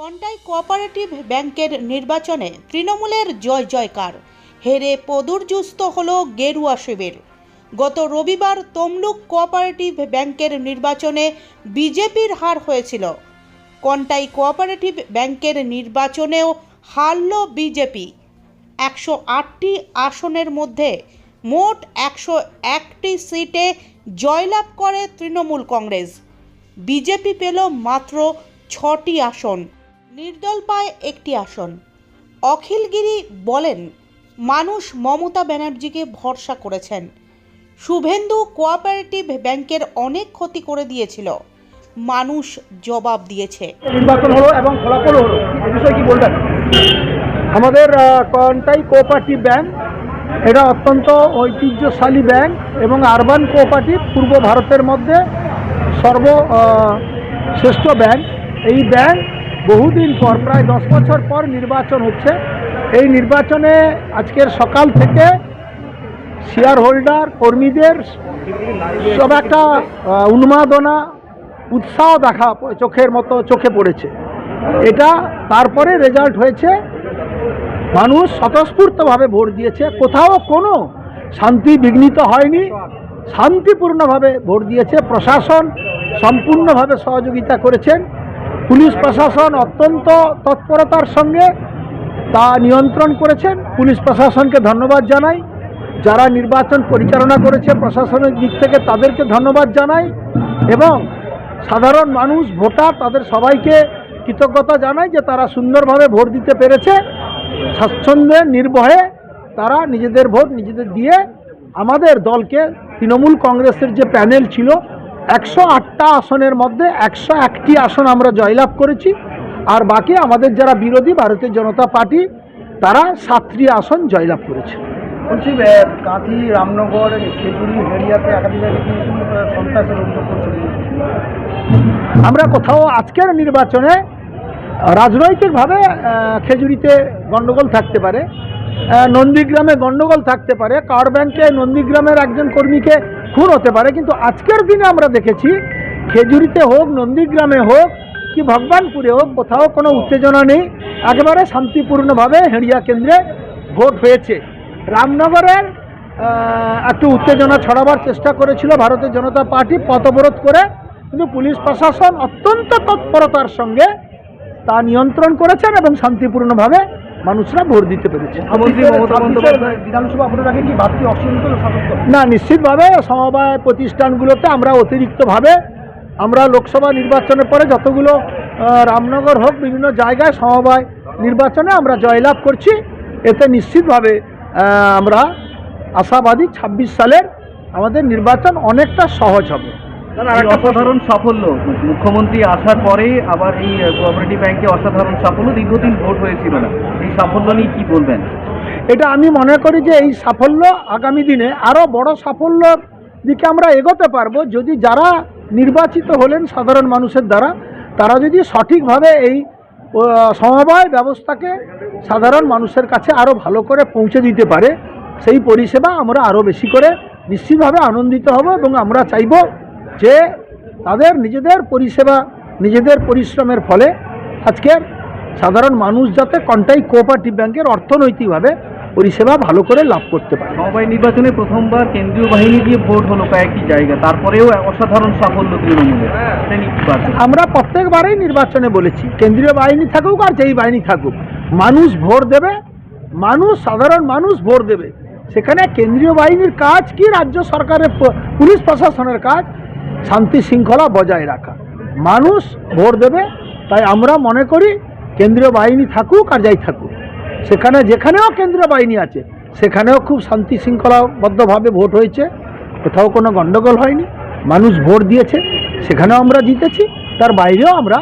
Contai cooperative ব্যাংকের নির্বাচনে তৃণমূলের জয় জয়কার। হেরে পদুর্যুস্ত হল গেরুয়া শিবির। গত রবিবার তমলুক কোঅপারেটিভ ব্যাংকের নির্বাচনে বিজেপির হার হয়েছিল। কন্টাই কোঅপারেটিভ ব্যাংকের নির্বাচনেও হারল বিজেপি। একশো আটটি আসনের মধ্যে মোট একশো একটি সিটে জয়লাভ করে তৃণমূল কংগ্রেস। বিজেপি পেল মাত্র ছটি আসন। নির্দল পায় একটি আসন। অখিলগিরি বলেন মানুষ মমতা ব্যানার্জিকে ভরসা করেছেন। শুভেন্দু কোঅপারেটিভ ব্যাংকের অনেক ক্ষতি করে দিয়েছিল। মানুষ জবাব দিয়েছে। নির্বাচন হলো এবং ফলাফল হলো। এ বিষয়ে কি বলবেন? আমাদের কন্টাই কোঅপারেটিভ ব্যাংক এটা অত্যন্ত ঐতিহ্যশালী ব্যাংক এবং আরবান কোঅপারেটিভ পূর্ব ভারতের মধ্যে সর্ব শ্রেষ্ঠ ব্যাংক। এই ব্যাংক বহুদিন পর, প্রায় দশ বছর পর নির্বাচন হচ্ছে। এই নির্বাচনে আজকের সকাল থেকে শেয়ার হোল্ডার কর্মীদের সব একটা উন্মাদনা, উৎসাহ দেখা চোখের মতো চোখে পড়েছে। এটা তারপরে রেজাল্ট হয়েছে, মানুষ স্বতঃস্ফূর্তভাবে ভোট দিয়েছে। কোথাও কোনো শান্তি বিঘ্নিত হয়নি, শান্তিপূর্ণভাবে ভোট দিয়েছে। প্রশাসন সম্পূর্ণভাবে সহযোগিতা করেছেন। পুলিশ প্রশাসন অত্যন্ত তৎপরতার সঙ্গে তা নিয়ন্ত্রণ করেছেন। পুলিশ প্রশাসনকে ধন্যবাদ জানাই। যারা নির্বাচন পরিচালনা করেছে প্রশাসনের দিক থেকে তাদেরকে ধন্যবাদ জানাই এবং সাধারণ মানুষ, ভোটার, তাদের সবাইকে কৃতজ্ঞতা জানাই যে তারা সুন্দরভাবে ভোট দিতে পেরেছে। স্বাচ্ছন্দ্যে, নির্ভয়ে তারা নিজেদের ভোট নিজেদের দিয়ে আমাদের দলকে তৃণমূল কংগ্রেসের যে প্যানেল ছিল একশো আটটা আসনের মধ্যে একশো একটি আসন আমরা জয়লাভ করেছি। আর বাকি আমাদের যারা বিরোধী ভারতীয় জনতা পার্টি তারা সাতটি আসন জয়লাভ করেছে। বলছি কাঁথি রামনগর খেজুরি হেরিয়াতে একাধিক সন্ত্রাসের অভিযোগ আমরা কোথাও আজকের নির্বাচনে রাজনৈতিকভাবে খেজুরিতে গণ্ডগোল থাকতে পারে। নন্দীগ্রামে গণ্ডগোল থাকতে পারে। কার ব্যাংকে নন্দীগ্রামের একজন কর্মীকে খুন হতে পারে। কিন্তু আজকের দিনে আমরা দেখেছি, খেজুরিতে হোক, নন্দীগ্রামে হোক, কি ভগবানপুরে হোক, কোথাও কোনো উত্তেজনা নেই। একেবারে শান্তিপূর্ণভাবে হেড়িয়া কেন্দ্রে ভোট হয়েছে। রামনগরের একটু উত্তেজনা ছড়াবার চেষ্টা করেছিল ভারতীয় জনতা পার্টি পথবরোধ করে। কিন্তু পুলিশ প্রশাসন অত্যন্ত তৎপরতার সঙ্গে তা নিয়ন্ত্রণ করেছেন এবং শান্তিপূর্ণভাবে মানুষরা ভোট দিতে পেরেছে। বিধানসভা আগে কি বাড়তি না নিশ্চিতভাবে সমবায় প্রতিষ্ঠানগুলোতে আমরা অতিরিক্তভাবে আমরা লোকসভা নির্বাচনের পরে যতগুলো রামনগর হোক বিভিন্ন জায়গায় সমবায় নির্বাচনে আমরা জয়লাভ করছি। এতে নিশ্চিতভাবে আমরা আশাবাদী ছাব্বিশ সালের আমাদের নির্বাচন অনেকটা সহজ হবে। অসাধারণ সাফল্য। মুখ্যমন্ত্রী আসার পরেই আবার এই কোঅপারেটিভ ব্যাংকে অসাধারণ সাফল্য দীর্ঘদিন ভোট হয়েছিল না। এই সাফল্য নিয়ে কি বলবেন? এটা আমি মনে করি যে এই সাফল্য আগামী দিনে আরও বড় সাফল্যর দিকে আমরা এগোতে পারব যদি যারা নির্বাচিত হলেন সাধারণ মানুষের দ্বারা তারা যদি সঠিকভাবে এই সমবায় ব্যবস্থাকে সাধারণ মানুষের কাছে আরও ভালো করে পৌঁছে দিতে পারে সেই পরিষেবা আমরা আরও বেশি করে নিশ্চিতভাবে আনন্দিত হব এবং আমরা চাইব যে তাদের নিজেদের পরিষেবা নিজেদের পরিশ্রমের ফলে আজকের সাধারণ মানুষ যাতে কন্টাই কোঅপারেটিভ ব্যাংকের অর্থনৈতিকভাবে পরিষেবা ভালো করে লাভ করতে পারে। সমবায় নির্বাচনে প্রথমবার কেন্দ্রীয় বাহিনী দিয়ে ভোট হলো কয়েকটি জায়গা তারপরেও অসাধারণ সাফল্য তৃণমূলের? আমরা প্রত্যেকবারেই নির্বাচনে বলেছি কেন্দ্রীয় বাহিনী থাকুক আর যেই বাহিনী থাকুক মানুষ ভোট দেবে মানুষ সাধারণ মানুষ ভোট দেবে। সেখানে কেন্দ্রীয় বাহিনীর কাজ কি রাজ্য সরকারের পুলিশ প্রশাসনের কাজ শান্তি শৃঙ্খলা বজায় রাখা। মানুষ ভোট দেবে তাই আমরা মনে করি কেন্দ্রীয় বাহিনী থাকুক আর যাই থাকুক। সেখানে যেখানেও কেন্দ্রীয় বাহিনী আছে সেখানেও খুব শান্তি শৃঙ্খলাবদ্ধভাবে ভোট হয়েছে। কোথাও কোনো গণ্ডগোল হয়নি। মানুষ ভোট দিয়েছে সেখানেও আমরা জিতেছি তার বাইরেও আমরা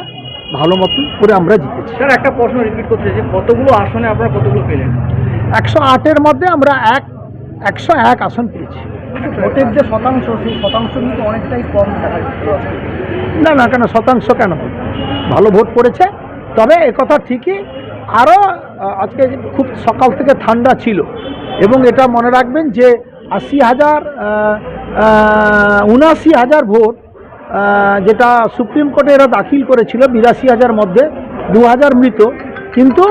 ভালো মতন করে আমরা জিতেছি। স্যার একটা প্রশ্ন রিপিট করতে যে কতগুলো আসনে আপনারা কতগুলো পেলেন? একশো আটের মধ্যে আমরা এক একশো এক আসন পেয়েছি। ভোটের যে শতাংশ, সেই শতাংশ কিন্তু অনেকটাই কম দেখা না না, কেন? শতাংশ কেন? ভালো ভোট পড়েছে। তবে একথা ঠিকই আরও আজকে খুব সকাল থেকে ঠান্ডা ছিল। এবং এটা মনে রাখবেন যে, আশি হাজার উনাশি হাজার ভোট যেটা সুপ্রিম কোর্টে এরা দাখিল করেছিল, বিরাশি হাজার মধ্যে, দু হাজার মৃত। কিন্তু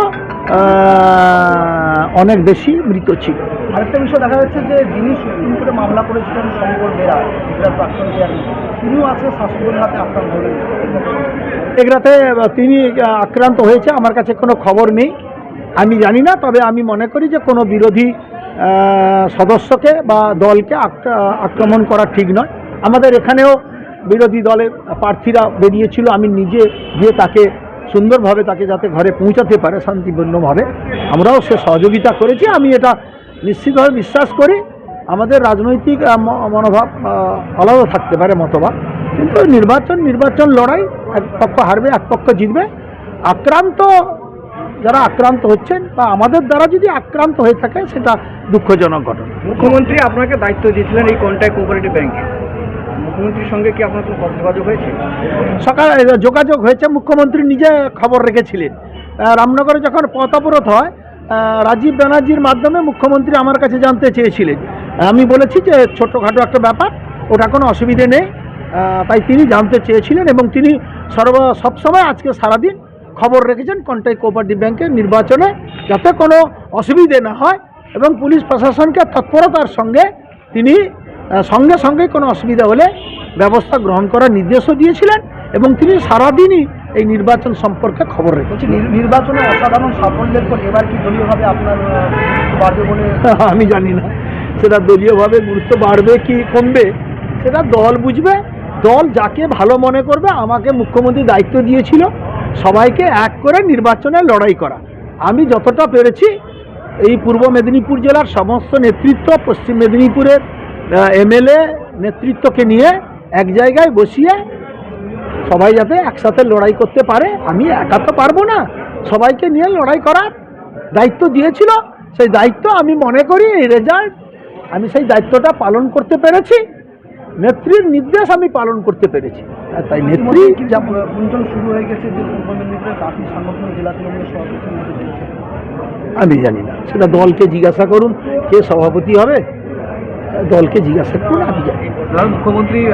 অনেক বেশি মৃত ছিল। আরেকটা বিষয় দেখা যাচ্ছে যে যিনি সুপ্রিম কোর্টে মামলা করেছিলেন শঙ্কর বেরা এগুলোর প্রাক্তন চেয়ারম্যান তিনিও আছে শাসকের হাতে আক্রান্ত হলেন। এগুলাতে তিনি আক্রান্ত হয়েছে, আমার কাছে কোনো খবর নেই। আমি জানি না, তবে আমি মনে করি যে কোনো বিরোধী সদস্যকে বা দলকে আক্রা- আক্রমণ করা ঠিক নয়। আমাদের এখানেও বিরোধী দলের প্রার্থীরা বেরিয়েছিল। আমি নিজে গিয়ে তাকে সুন্দরভাবে তাকে যাতে ঘরে পৌঁছাতে পারে শান্তিপূর্ণভাবে, আমরাও সে সহযোগিতা করেছি। আমি এটা নিশ্চিতভাবে বিশ্বাস করি আমাদের রাজনৈতিক মনোভাব আলাদা থাকতে পারে মতবাদ। কিন্তু নির্বাচন নির্বাচন লড়াই এক পক্ষ হারবে এক পক্ষ জিতবে। আক্রান্ত যারা আক্রান্ত হচ্ছেন বা আমাদের দ্বারা যদি আক্রান্ত হয়ে থাকে সেটা দুঃখজনক ঘটনা। মুখ্যমন্ত্রী আপনাকে দায়িত্ব দিয়েছিলেন এই কন্ট্যাক্ট কোঅপারেটিভ ব্যাংকে মুখ্যমন্ত্রীর সঙ্গে কি আপনার কোনো যোগাযোগ হয়েছে? সকাল যোগাযোগ হয়েছে। মুখ্যমন্ত্রী নিজে খবর রেখেছিলেন। রামনগরে যখন পথ অবরোধ হয় রাজীব ব্যানার্জির মাধ্যমে মুখ্যমন্ত্রী আমার কাছে জানতে চেয়েছিলেন। আমি বলেছি যে ছোটোখাটো একটা ব্যাপার, ওটা কোনো অসুবিধে নেই। তাই তিনি জানতে চেয়েছিলেন এবং তিনি সর্ব, সবসময় আজকে সারাদিন খবর রেখেছেন কন্টাই কোঅপারেটিভ ব্যাংকের নির্বাচনে যাতে কোনো অসুবিধে না হয় এবং পুলিশ প্রশাসনকে তৎপরতার সঙ্গে তিনি সঙ্গে সঙ্গে কোনো অসুবিধা হলে ব্যবস্থা গ্রহণ করার নির্দেশও দিয়েছিলেন। এবং তিনি সারাদিনই এই নির্বাচন সম্পর্কে খবর রেখেছেন। নির্বাচনে অসাধারণ সাফল্যের পর এবার কি দলীয়ভাবে আপনার বাড়বে বলে? আমি জানি না। সেটা দলীয়ভাবে গুরুত্ব বাড়বে কি কমবে সেটা দল বুঝবে। দল যাকে ভালো মনে করবে আমাকে মুখ্যমন্ত্রী দায়িত্ব দিয়েছিল সবাইকে এক করে নির্বাচনে লড়াই করা। আমি যতটা পেরেছি এই পূর্ব মেদিনীপুর জেলার সমস্ত নেতৃত্ব পশ্চিম মেদিনীপুরের এমএলএ নেতৃত্বকে নিয়ে এক জায়গায় বসিয়ে সবাই যাতে একসাথে লড়াই করতে পারে আমি একা তো পারব না। সবাইকে নিয়ে লড়াই করার দায়িত্ব দিয়েছিল। সেই দায়িত্ব আমি মনে করি এই রেজাল্ট আমি সেই দায়িত্বটা পালন করতে পেরেছি। নেত্রীর নির্দেশ আমি পালন করতে পেরেছি। আর তাই নেত্রী শুরু হয়ে গেছে যে। আমি জানি না। সেটা দলকে জিজ্ঞাসা করুন কে সভাপতি হবে দলকে জিজ্ঞাসা করুন আমি জানি। মুখ্যমন্ত্রী